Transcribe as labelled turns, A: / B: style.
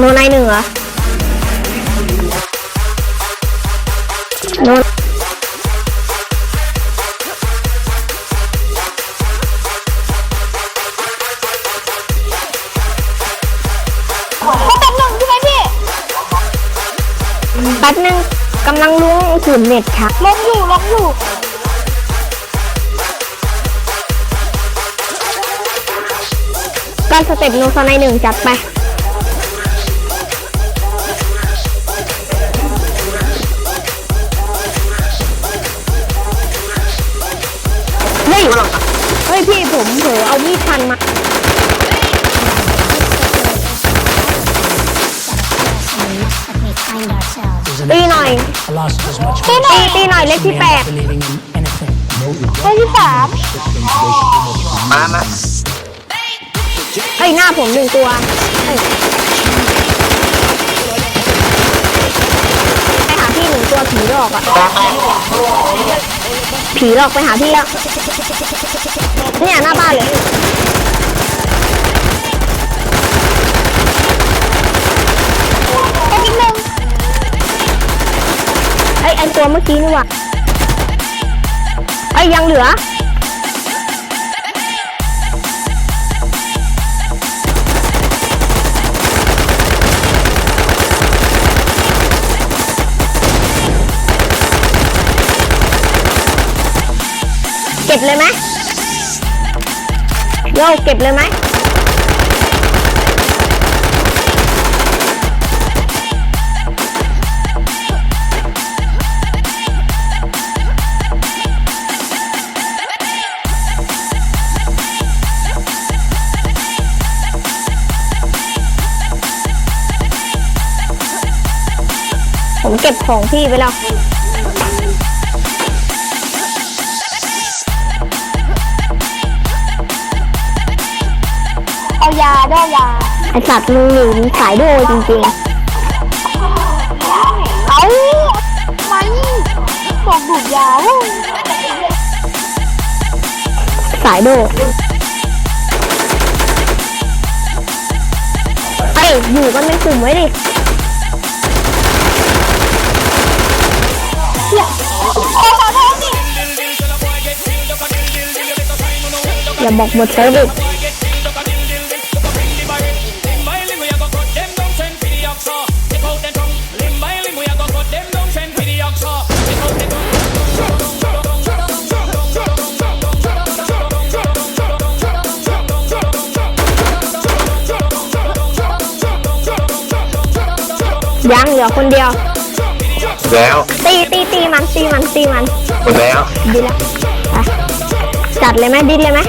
A: โนนายหนึ่งเหรอ โนน
B: ก็เป็นหนึ่งใช่ไหมพี่
A: แป๊บนึงกำลังล้วงสูตรเน็ตค่ะ
B: ลงอยู่ลงอยู่
A: ก็สเต็ปโนซอนายหนึ่งจัดไป ผมเผลอเอามีดพันมาตีหน่อยตีตีตีหน่อยเลขที่แปด
B: เลขที่สาม
C: มามา
A: เอ้ยหน้าผมหนึ่งตัวเอ้ยไปหาพี่หนึ่งตัวผีหลอกอะผีหลอกไปหาพี่แล้ว เนี่ยหน้าบ้านเลย
B: เป็นอีกหนึ่ง
A: ไอ้ยไอ้ตัวเมื่อกี้นี่หว่าไอ้ยยังเหลือเก็บเลยไหม โยเก็บเลยไหมผมเก็บของพี่ไปแล้วา
B: ยาด้วยยา
A: ไอสัตว์มึงหนีมึงสายโดจริงๆ
B: เอามันบอกดูดยาเว้ย
A: ๆสายโดไอ้อยู่กันเป็นกลุ่มไว้ดิ
B: อ
A: ย่าบอกหมดเซิร์ฟอี ยังเหลือคนเดียว
C: แล้ว
A: ตีตีตีมันตีมันตีมัน
C: หมดแล้ว
A: ดีละไปจัดเลยไหมดิ้นเลยไหม